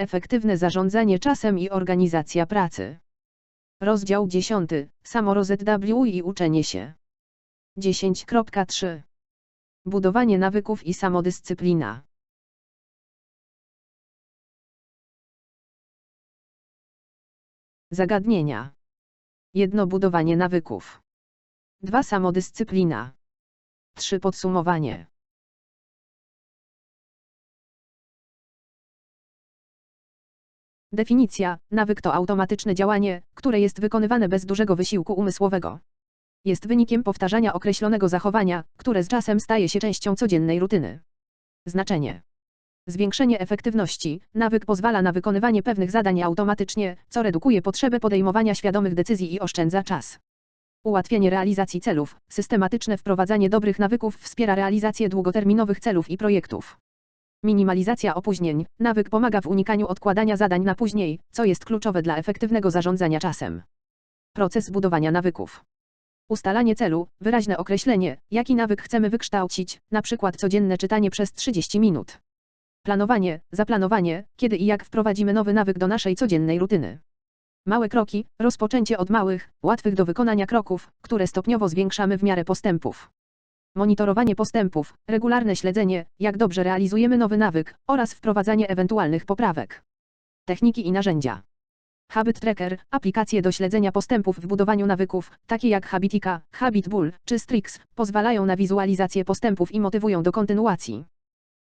Efektywne zarządzanie czasem i organizacja pracy. Rozdział 10. Samo i uczenie się. 10.3. Budowanie nawyków i samodyscyplina. Zagadnienia. 1. Budowanie nawyków. 2. Samodyscyplina. 3. Podsumowanie. Definicja: nawyk to automatyczne działanie, które jest wykonywane bez dużego wysiłku umysłowego. Jest wynikiem powtarzania określonego zachowania, które z czasem staje się częścią codziennej rutyny. Znaczenie: Zwiększenie efektywności. Nawyk pozwala na wykonywanie pewnych zadań automatycznie, co redukuje potrzebę podejmowania świadomych decyzji i oszczędza czas. Ułatwienie realizacji celów. Systematyczne wprowadzanie dobrych nawyków wspiera realizację długoterminowych celów i projektów. Minimalizacja opóźnień. Nawyk pomaga w unikaniu odkładania zadań na później, co jest kluczowe dla efektywnego zarządzania czasem. Proces budowania nawyków. Ustalanie celu, wyraźne określenie, jaki nawyk chcemy wykształcić, np. codzienne czytanie przez 30 minut. Planowanie, zaplanowanie, kiedy i jak wprowadzimy nowy nawyk do naszej codziennej rutyny. Małe kroki, rozpoczęcie od małych, łatwych do wykonania kroków, które stopniowo zwiększamy w miarę postępów. Monitorowanie postępów, regularne śledzenie, jak dobrze realizujemy nowy nawyk, oraz wprowadzanie ewentualnych poprawek. Techniki i narzędzia. Habit Tracker, aplikacje do śledzenia postępów w budowaniu nawyków, takie jak Habitica, Habitbull czy Strix, pozwalają na wizualizację postępów i motywują do kontynuacji.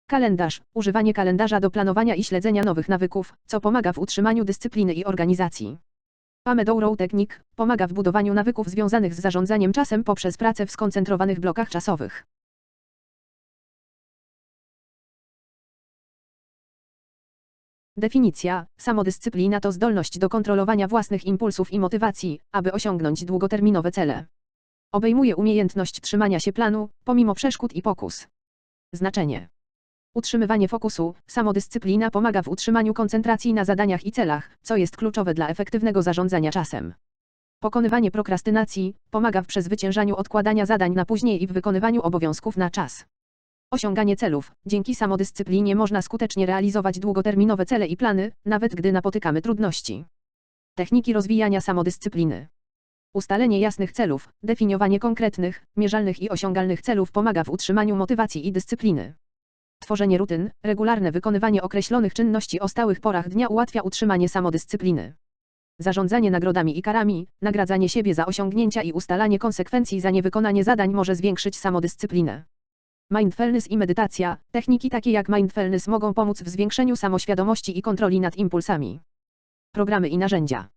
Kalendarz, używanie kalendarza do planowania i śledzenia nowych nawyków, co pomaga w utrzymaniu dyscypliny i organizacji. Pomodoro Technique pomaga w budowaniu nawyków związanych z zarządzaniem czasem poprzez pracę w skoncentrowanych blokach czasowych. Definicja: Samodyscyplina to zdolność do kontrolowania własnych impulsów i motywacji, aby osiągnąć długoterminowe cele. Obejmuje umiejętność trzymania się planu, pomimo przeszkód i pokus. Znaczenie: Utrzymywanie fokusu, samodyscyplina pomaga w utrzymaniu koncentracji na zadaniach i celach, co jest kluczowe dla efektywnego zarządzania czasem. Pokonywanie prokrastynacji pomaga w przezwyciężaniu odkładania zadań na później i w wykonywaniu obowiązków na czas. Osiąganie celów. Dzięki samodyscyplinie można skutecznie realizować długoterminowe cele i plany, nawet gdy napotykamy trudności. Techniki rozwijania samodyscypliny. Ustalenie jasnych celów, definiowanie konkretnych, mierzalnych i osiągalnych celów pomaga w utrzymaniu motywacji i dyscypliny. Tworzenie rutyn, regularne wykonywanie określonych czynności o stałych porach dnia ułatwia utrzymanie samodyscypliny. Zarządzanie nagrodami i karami, nagradzanie siebie za osiągnięcia i ustalanie konsekwencji za niewykonanie zadań może zwiększyć samodyscyplinę. Mindfulness i medytacja, techniki takie jak mindfulness mogą pomóc w zwiększeniu samoświadomości i kontroli nad impulsami. Programy i narzędzia.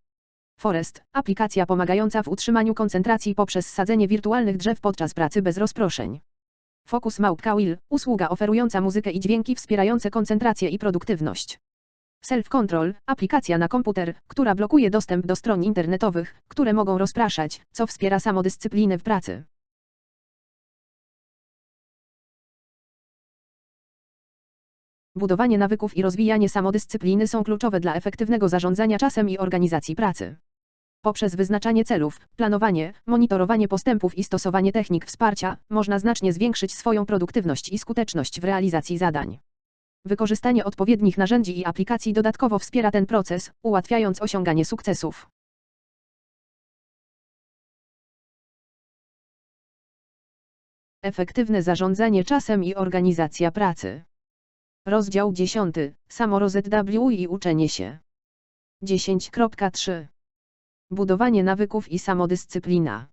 Forest, aplikacja pomagająca w utrzymaniu koncentracji poprzez sadzenie wirtualnych drzew podczas pracy bez rozproszeń. Focus Małpka Will, usługa oferująca muzykę i dźwięki wspierające koncentrację i produktywność. Self-Control, aplikacja na komputer, która blokuje dostęp do stron internetowych, które mogą rozpraszać, co wspiera samodyscyplinę w pracy. Budowanie nawyków i rozwijanie samodyscypliny są kluczowe dla efektywnego zarządzania czasem i organizacji pracy. Poprzez wyznaczanie celów, planowanie, monitorowanie postępów i stosowanie technik wsparcia, można znacznie zwiększyć swoją produktywność i skuteczność w realizacji zadań. Wykorzystanie odpowiednich narzędzi i aplikacji dodatkowo wspiera ten proces, ułatwiając osiąganie sukcesów. Efektywne zarządzanie czasem i organizacja pracy. Rozdział 10. Samo ZW i uczenie się. 10.3 Budowanie nawyków i samodyscyplina.